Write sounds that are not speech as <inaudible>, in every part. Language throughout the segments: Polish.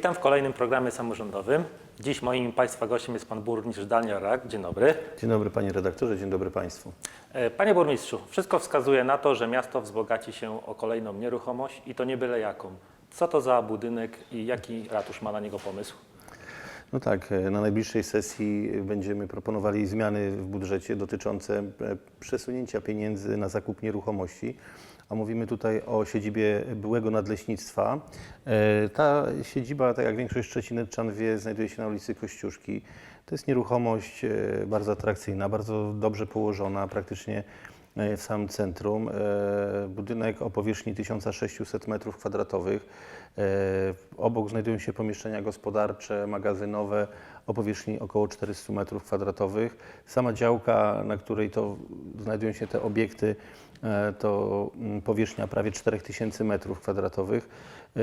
Witam w kolejnym programie samorządowym. Dziś moim Państwa gościem jest Pan Burmistrz Daniel Rak. Dzień dobry. Dzień dobry panie redaktorze, dzień dobry państwu. E, Panie Burmistrzu, wszystko wskazuje na to, że miasto wzbogaci się o kolejną nieruchomość i to nie byle jaką. Co to za budynek i jaki ratusz ma na niego pomysł? No tak, e, na najbliższej sesji będziemy proponowali zmiany w budżecie dotyczące e, przesunięcia pieniędzy na zakup nieruchomości. A mówimy tutaj o siedzibie byłego nadleśnictwa. E, Ta siedziba, tak jak większość szczecineczan wie, znajduje się na ulicy Kościuszki. To jest nieruchomość e, bardzo atrakcyjna, bardzo dobrze położona, praktycznie e, w samym centrum. Budynek o powierzchni 1600 m2. E, Obok znajdują się pomieszczenia gospodarcze, magazynowe o powierzchni około 400 m2. Sama działka, na której to znajdują się te obiekty, to mm, powierzchnia prawie 4000 m2. E,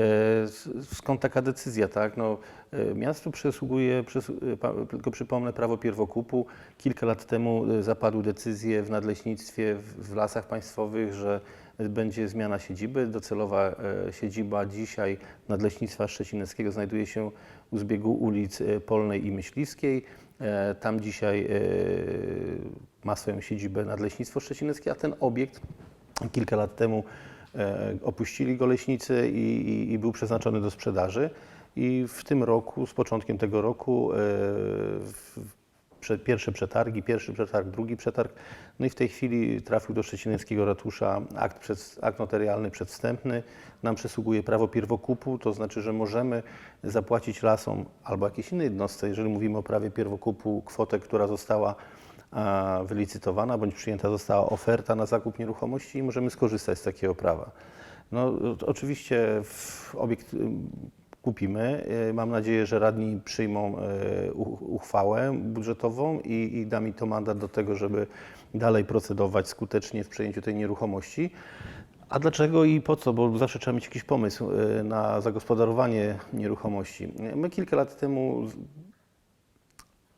Skąd taka decyzja, tak? No, e, miastu przysługuje, e, tylko przypomnę, prawo pierwokupu. Kilka lat temu e, zapadły decyzje w nadleśnictwie, w lasach państwowych, że będzie zmiana siedziby. Docelowa e, siedziba dzisiaj Nadleśnictwa Szczecineckiego znajduje się u zbiegu ulic e, Polnej i Myśliwskiej. E, Tam dzisiaj ma swoją siedzibę Nadleśnictwo Szczecineckie, a ten obiekt kilka lat temu opuścili go leśnicy i, i, i był przeznaczony do sprzedaży. I w tym roku, z początkiem tego roku, pierwsze przetargi, pierwszy przetarg, drugi przetarg. No i w tej chwili trafił do Szczecineckiego Ratusza akt, przed, akt notarialny przedwstępny. Nam przysługuje prawo pierwokupu, to znaczy, że możemy zapłacić lasom albo jakiejś innej jednostce, jeżeli mówimy o prawie pierwokupu, kwotę, która została a, wylicytowana bądź przyjęta została oferta na zakup nieruchomości i możemy skorzystać z takiego prawa. No, oczywiście w obiekt kupimy. Y, Mam nadzieję, że radni przyjmą u- uchwałę budżetową i, i da mi to mandat do tego, żeby dalej procedować skutecznie w przejęciu tej nieruchomości. A dlaczego i po co? Bo zawsze trzeba mieć jakiś pomysł y, na zagospodarowanie nieruchomości. My kilka lat temu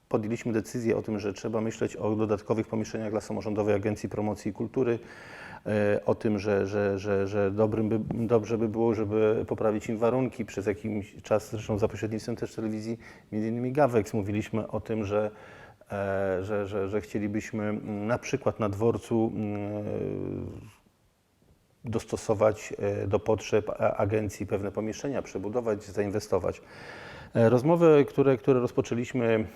podjęliśmy decyzję o tym, że trzeba myśleć o dodatkowych pomieszczeniach dla Samorządowej Agencji Promocji Kultury, e, o tym, że, że, że, że dobrym by, dobrze by było, żeby poprawić im warunki. Przez jakiś czas, zresztą za pośrednictwem też telewizji, między innymi Gawex, mówiliśmy o tym, że, e, że, że, że chcielibyśmy mm, na przykład na dworcu mm, dostosować e, do potrzeb agencji pewne pomieszczenia, przebudować, zainwestować. E, Rozmowy, które, które rozpoczęliśmy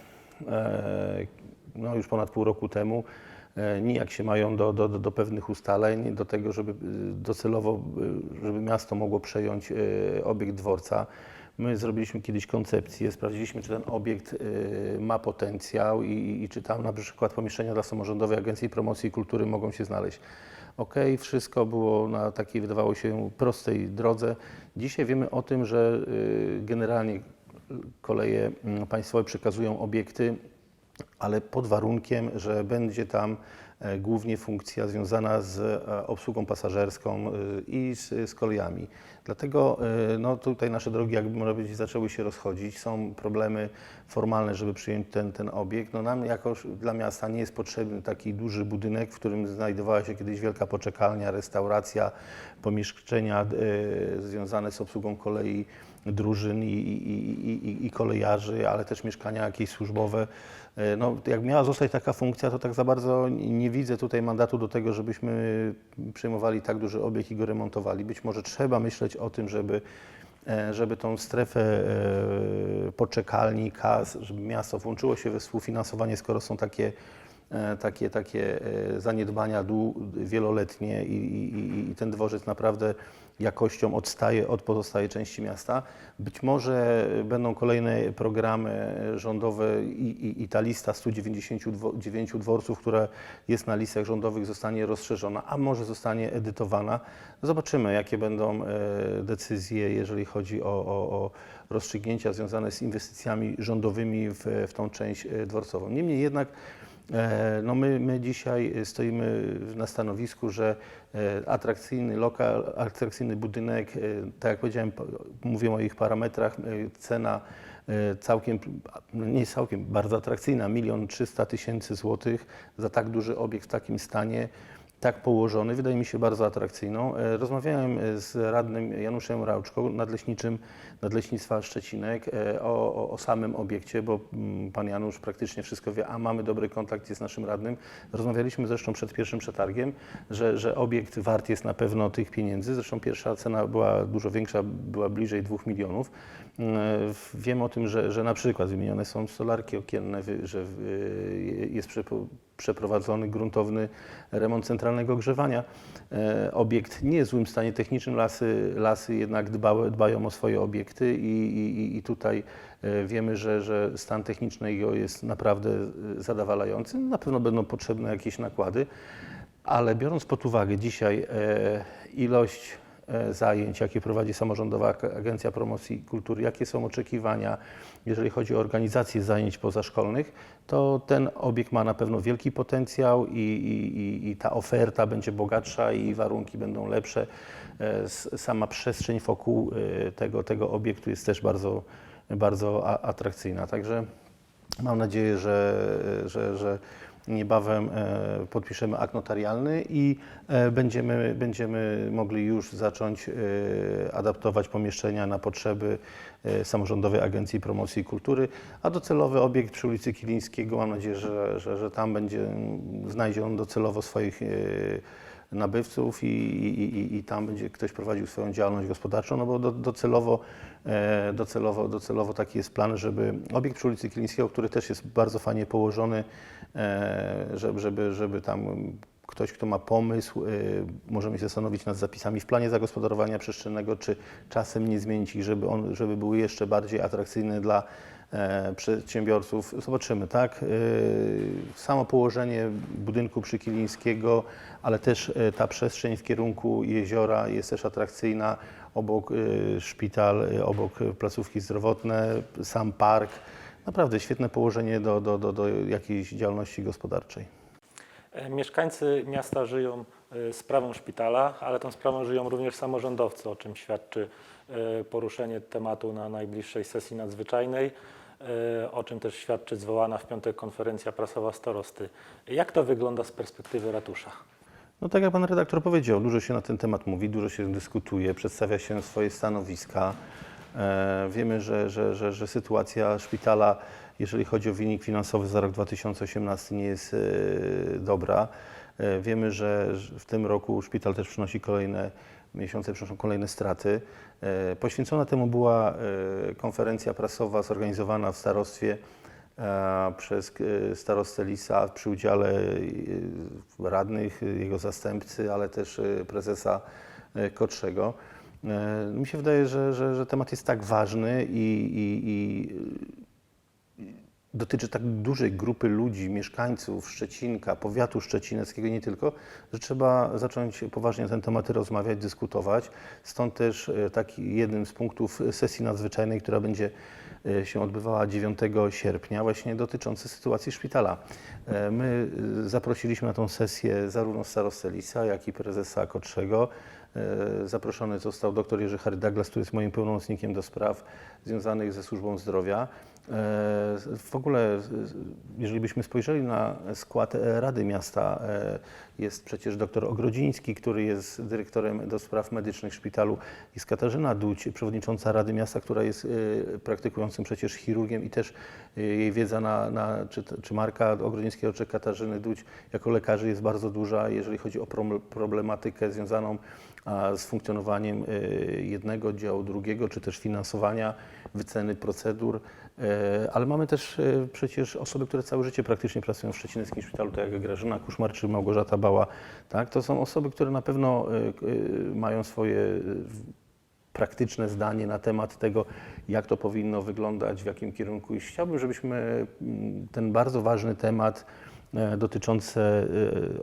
e, no, już ponad pół roku temu, e, nijak się mają do, do, do, pewnych ustaleń, do tego, żeby e, docelowo, e, żeby miasto mogło przejąć e, obiekt dworca. My zrobiliśmy kiedyś koncepcję, sprawdziliśmy, czy ten obiekt e, ma potencjał i, i czy tam na przykład pomieszczenia dla Samorządowej Agencji Promocji Kultury mogą się znaleźć. Ok, wszystko było na takiej, wydawało się, prostej drodze. Dzisiaj wiemy o tym, że y, generalnie koleje mm, państwowe przekazują obiekty, ale pod warunkiem, że będzie tam e, głównie funkcja związana z e, obsługą pasażerską y, i z, z kolejami. Dlatego no, tutaj nasze drogi, jakby można powiedzieć, zaczęły się rozchodzić. Są problemy formalne, żeby przyjąć ten, ten obiekt. No, nam jako dla miasta nie jest potrzebny taki duży budynek, w którym znajdowała się kiedyś wielka poczekalnia, restauracja, pomieszczenia y, związane z obsługą kolei drużyn i, i, i, i, kolejarzy, ale też mieszkania jakieś służbowe. E, No, jak miała zostać taka funkcja, to tak za bardzo nie widzę tutaj mandatu do tego, żebyśmy przejmowali tak duży obiekt i go remontowali. Być może trzeba myśleć o tym, żeby, e, żeby tą strefę e, poczekalni, kas, żeby miasto włączyło się we współfinansowanie, skoro są takie takie, takie zaniedbania wieloletnie i, i- i ten dworzec naprawdę jakością odstaje od pozostałej części miasta. Być może będą kolejne programy rządowe i, i, i ta lista 199 dworców, która jest na listach rządowych, zostanie rozszerzona, a może zostanie edytowana. Zobaczymy, jakie będą e, decyzje, jeżeli chodzi o, o, o rozstrzygnięcia związane z inwestycjami rządowymi w, w tą część e, dworcową. Niemniej jednak No my, my dzisiaj stoimy na stanowisku, że e, atrakcyjny lokal, atrakcyjny budynek, e, tak jak powiedziałem, po- mówię o ich parametrach, e, cena e, całkiem, no nie całkiem, bardzo atrakcyjna, milion trzysta tysięcy złotych za tak duży obiekt w takim stanie. Tak położony, wydaje mi się bardzo atrakcyjną. E, Rozmawiałem e, z radnym Januszem Rauczką, nadleśniczym Nadleśnictwa Szczecinek, e, o, o, o samym obiekcie, bo mm, pan Janusz praktycznie wszystko wie, a mamy dobry kontakt z naszym radnym. Rozmawialiśmy zresztą przed pierwszym przetargiem, że, że obiekt wart jest na pewno tych pieniędzy. Zresztą pierwsza cena była dużo większa, była bliżej 2 milionów. Wiem o tym, że, że na przykład wymienione są stolarki okienne, że jest przeprowadzony gruntowny remont centralnego ogrzewania. E, Obiekt nie jest w złym stanie technicznym, lasy, lasy jednak dbają o swoje obiekty i, i, i tutaj e, wiemy, że, że stan techniczny jego jest naprawdę e, zadowalający. Na pewno będą potrzebne jakieś nakłady, ale biorąc pod uwagę dzisiaj ilość zajęć, jakie prowadzi Samorządowa Agencja Promocji Kultury, jakie są oczekiwania, jeżeli chodzi o organizację zajęć pozaszkolnych, to ten obiekt ma na pewno wielki potencjał i, i, i- ta oferta będzie bogatsza i warunki będą lepsze. E, Sama przestrzeń wokół e, tego, tego obiektu jest też bardzo, bardzo atrakcyjna. Także Mam nadzieję, że, że, że niebawem e, podpiszemy akt notarialny i e, będziemy, będziemy mogli już zacząć e, adaptować pomieszczenia na potrzeby Samorządowej Agencji Promocji Kultury, a docelowy obiekt przy ulicy Kilińskiego, mam nadzieję, że, że, że tam będzie, znajdzie on docelowo swoich nabywców i, i, i, tam będzie ktoś prowadził swoją działalność gospodarczą, no bo do, docelowo, e, docelowo, docelowo taki jest plan, żeby obiekt przy ulicy Kilińskiego, który też jest bardzo fajnie położony, e, żeby, żeby, żeby tam ktoś, kto ma pomysł, e, możemy się zastanowić nad zapisami w planie zagospodarowania przestrzennego, czy czasem nie zmienić ich, żeby, on, żeby były jeszcze bardziej atrakcyjne dla przedsiębiorców. Zobaczymy, tak? E, Samo położenie budynku przy Kilińskiego, ale też e, ta przestrzeń w kierunku jeziora jest też atrakcyjna. Obok e, szpital, e, obok e, placówki zdrowotne, sam park. Naprawdę świetne położenie do, do, do, do jakiejś działalności gospodarczej. E, Mieszkańcy miasta żyją e, sprawą szpitala, ale tą sprawą żyją również samorządowcy, o czym świadczy e, poruszenie tematu na najbliższej sesji nadzwyczajnej, o czym też świadczy zwołana w piątek konferencja prasowa starosty. Jak to wygląda z perspektywy ratusza? No tak jak pan redaktor powiedział, dużo się na ten temat mówi, dużo się dyskutuje, przedstawia się swoje stanowiska. Wiemy, że, że, że, że sytuacja szpitala, jeżeli chodzi o wynik finansowy za rok 2018 nie jest e, dobra. E, wiemy, że w tym roku szpital też przynosi kolejne miesiące, przynoszą kolejne straty. E, poświęcona temu była konferencja prasowa zorganizowana w starostwie przez starostę Lisa przy udziale radnych, jego zastępcy, ale też prezesa Kotszego. E, Mi się wydaje, że, że, że temat jest tak ważny i, i, i dotyczy tak dużej grupy ludzi, mieszkańców Szczecinka, powiatu szczecineckiego nie tylko, że trzeba zacząć poważnie na ten temat rozmawiać, dyskutować. Stąd też e, taki jeden z punktów sesji nadzwyczajnej, która będzie e, się odbywała 9 sierpnia, właśnie dotyczący sytuacji szpitala. E, My zaprosiliśmy na tą sesję zarówno starostę jak i prezesa Kotszego. E, Zaproszony został dr Jerzy Harry Douglas, który jest moim pełnomocnikiem do spraw związanych ze służbą zdrowia. E, W ogóle, z- jeżeli byśmy spojrzeli na skład e, Rady Miasta, e, jest przecież dr Ogrodziński, który jest dyrektorem do spraw medycznych w szpitalu, jest Katarzyna Duć, przewodnicząca Rady Miasta, która jest e, praktykującym przecież chirurgiem i też e, jej wiedza na, na czy, czy Marka Ogrodzińskiego, czy Katarzyny Duć jako lekarzy jest bardzo duża, jeżeli chodzi o problematykę związaną z funkcjonowaniem e, jednego działu, drugiego, czy też finansowania, wyceny procedur. E, Ale mamy też e, przecież osoby, które całe życie praktycznie pracują w Szczecineckim Szpitalu, tak jak Grażyna Kuszmar czy Małgorzata Bała. Tak? To są osoby, które na pewno e, mają swoje praktyczne zdanie na temat tego, jak to powinno wyglądać, w jakim kierunku iść. Chciałbym, żebyśmy mm, ten bardzo ważny temat e, dotyczący e,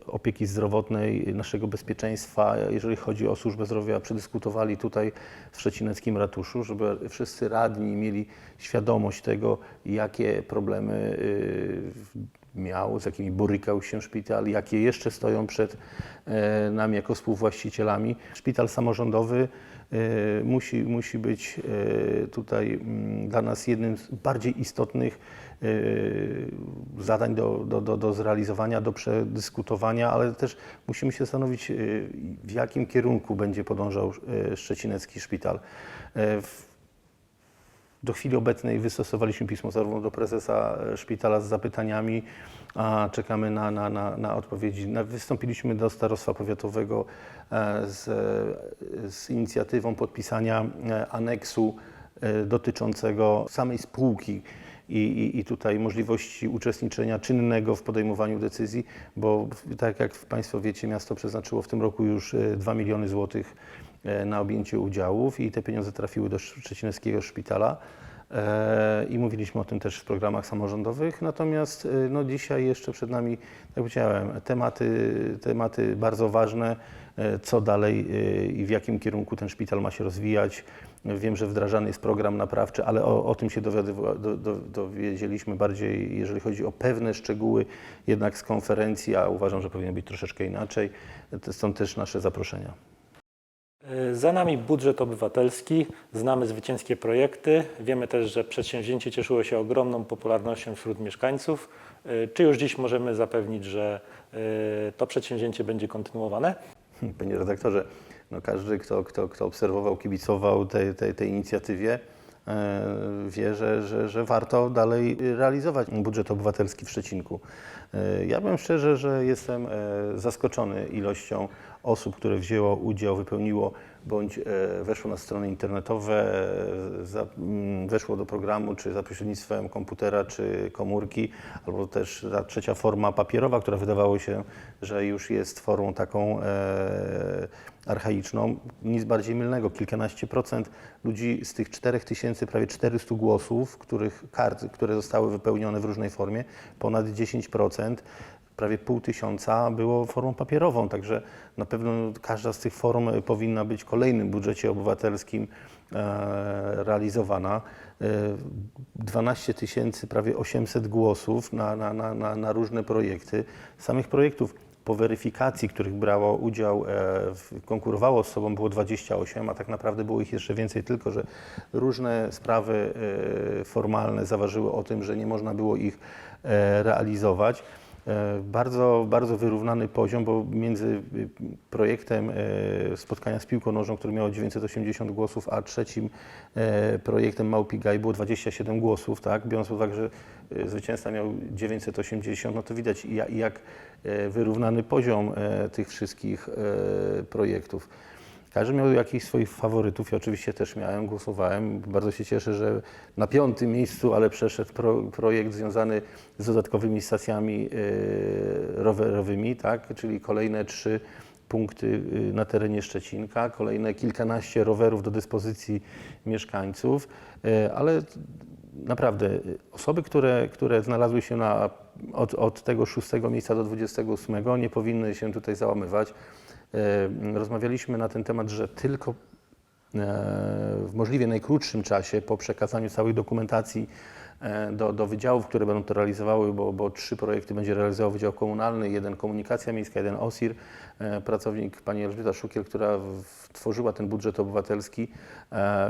opieki zdrowotnej, naszego bezpieczeństwa, jeżeli chodzi o służbę zdrowia, przedyskutowali tutaj w Szczecineckim Ratuszu, żeby wszyscy radni mieli świadomość tego, jakie problemy y, miał, z jakimi borykał się szpital, jakie jeszcze stoją przed e, nami jako współwłaścicielami. Szpital samorządowy e, musi, musi być e, tutaj mm, dla nas jednym z bardziej istotnych e, zadań do, do, do, do zrealizowania, do przedyskutowania, ale też musimy się zastanowić, e, w jakim kierunku będzie podążał e, Szczecinecki Szpital. Do chwili obecnej wystosowaliśmy pismo zarówno do prezesa e, szpitala z zapytaniami, a czekamy na, na, na, na odpowiedzi. Wystąpiliśmy do starostwa powiatowego e, z, e, z inicjatywą podpisania aneksu dotyczącego samej spółki i, i, i tutaj możliwości uczestniczenia czynnego w podejmowaniu decyzji, bo tak jak Państwo wiecie, miasto przeznaczyło w tym roku już e, 2 miliony złotych na objęcie udziałów i te pieniądze trafiły do Szczecineckiego Szpitala. E, I mówiliśmy o tym też w programach samorządowych. Natomiast e, no, dzisiaj jeszcze przed nami, jak powiedziałem, tematy, tematy bardzo ważne, e, co dalej e, i w jakim kierunku ten szpital ma się rozwijać. Wiem, że wdrażany jest program naprawczy, ale o, o tym się dowiedzieliśmy bardziej, jeżeli chodzi o pewne szczegóły jednak z konferencji, a uważam, że powinno być troszeczkę inaczej. Są też nasze zaproszenia. Y, Za nami budżet obywatelski, znamy zwycięskie projekty. Wiemy też, że przedsięwzięcie cieszyło się ogromną popularnością wśród mieszkańców. Y, Czy już dziś możemy zapewnić, że y, to przedsięwzięcie będzie kontynuowane? <laughs> Panie redaktorze, no każdy, kto, kto, kto obserwował, kibicował tej, tej, tej inicjatywie, e, wie, że, że, że warto dalej realizować budżet obywatelski w Szczecinku. E, Ja powiem szczerze, że jestem e, zaskoczony ilością osób, które wzięło udział, wypełniło bądź e, weszło na strony internetowe, e, mm, weszło do programu, czy za pośrednictwem komputera, czy komórki, albo też ta trzecia forma papierowa, która wydawało się, że już jest formą taką e, archaiczną. Nic bardziej mylnego, kilkanaście procent ludzi z tych 4000, prawie 400 głosów, których kart, które zostały wypełnione w różnej formie, ponad 10% prawie pół tysiąca było formą papierową, także na pewno każda z tych form e, powinna być w kolejnym budżecie obywatelskim e, realizowana. E, 12 tysięcy, prawie 800 głosów na, na, na, na, różne projekty. Samych projektów po weryfikacji, których brało udział, e, konkurowało z sobą było 28, a tak naprawdę było ich jeszcze więcej, tylko że różne sprawy e, formalne zaważyły o tym, że nie można było ich e, realizować. E, Bardzo, bardzo wyrównany poziom, bo między y, projektem e, spotkania z piłką nożną, który miało 980 głosów, a trzecim e, projektem Małpi Gaj było 27 głosów, tak? biorąc pod uwagę, że zwycięzca miał 980, no to widać ja- jak wyrównany poziom tych wszystkich projektów. Każdy miał jakichś swoich faworytów. Ja oczywiście też miałem, głosowałem. Bardzo się cieszę, że na piątym miejscu, ale przeszedł pro, projekt związany z dodatkowymi stacjami e, rowerowymi, tak? czyli kolejne trzy punkty y, na terenie Szczecinka, kolejne kilkanaście rowerów do dyspozycji mieszkańców, e, ale naprawdę osoby, które, które znalazły się na, od, od tego szóstego miejsca do 28 nie powinny się tutaj załamywać. Rozmawialiśmy na ten temat, że tylko e, w możliwie najkrótszym czasie po przekazaniu całej dokumentacji e, do, do wydziałów, które będą to realizowały, bo, bo trzy projekty będzie realizował Wydział Komunalny, jeden Komunikacja Miejska, jeden OSIR. E, Pracownik pani Elżbieta Szukiel, która tworzyła ten budżet obywatelski,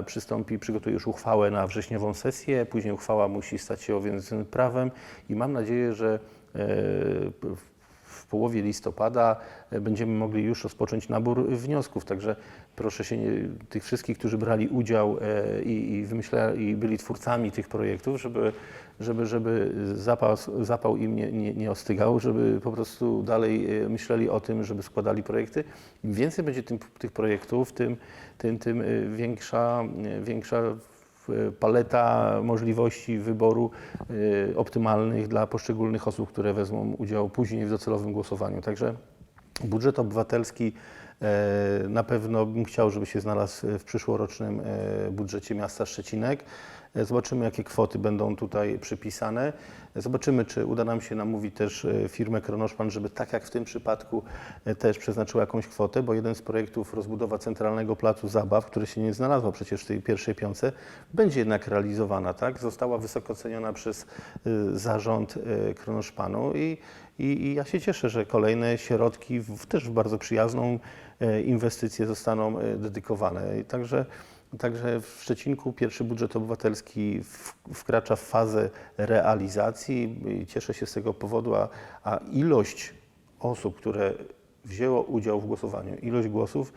przystąpi, przygotuje już uchwałę na wrześniową sesję, później uchwała musi stać się obowiązującym prawem i mam nadzieję, że w- w połowie listopada e, będziemy mogli już rozpocząć nabór wniosków. Także proszę się nie, tych wszystkich, którzy brali udział e, i, i, wymyśla, i byli twórcami tych projektów, żeby, żeby, żeby zapał, zapał im nie, nie, nie ostygał, żeby po prostu dalej e, myśleli o tym, żeby składali projekty. Im więcej będzie tym, tych projektów, tym, tym, tym większa, większa paleta możliwości wyboru y, optymalnych dla poszczególnych osób, które wezmą udział później w docelowym głosowaniu. Także budżet obywatelski e, na pewno bym chciał, żeby się znalazł w przyszłorocznym e, budżecie miasta Szczecinek. E, Zobaczymy, jakie kwoty będą tutaj przypisane. E, Zobaczymy, czy uda nam się namówić też e, firmę Kronoszpan, żeby tak jak w tym przypadku też przeznaczyła jakąś kwotę, bo jeden z projektów rozbudowa centralnego placu zabaw, który się nie znalazła przecież w tej pierwszej piące, będzie jednak realizowana, tak? Została wysoko ceniona przez zarząd Kronoszpanu i, i, i ja się cieszę, że kolejne środki w, też w bardzo przyjazną inwestycję zostaną dedykowane. I Także, także w Szczecinku pierwszy budżet obywatelski wkracza w fazę realizacji cieszę się z tego powodu, a, a ilość osób, które wzięło udział w głosowaniu, ilość głosów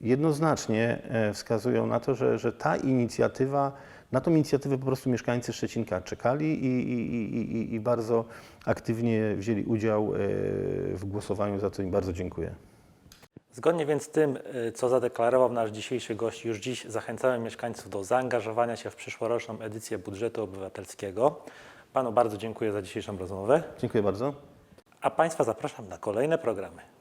jednoznacznie e, wskazują na to, że, że ta inicjatywa, na tą inicjatywę po prostu mieszkańcy Szczecinka czekali i, i, i, i- i bardzo aktywnie wzięli udział e, w głosowaniu, za co im bardzo dziękuję. Zgodnie więc z tym, y, co zadeklarował nasz dzisiejszy gość, już dziś zachęcamy mieszkańców do zaangażowania się w przyszłoroczną edycję budżetu obywatelskiego. Panu bardzo dziękuję za dzisiejszą rozmowę, Dziękuję bardzo. a Państwa zapraszam na kolejne programy.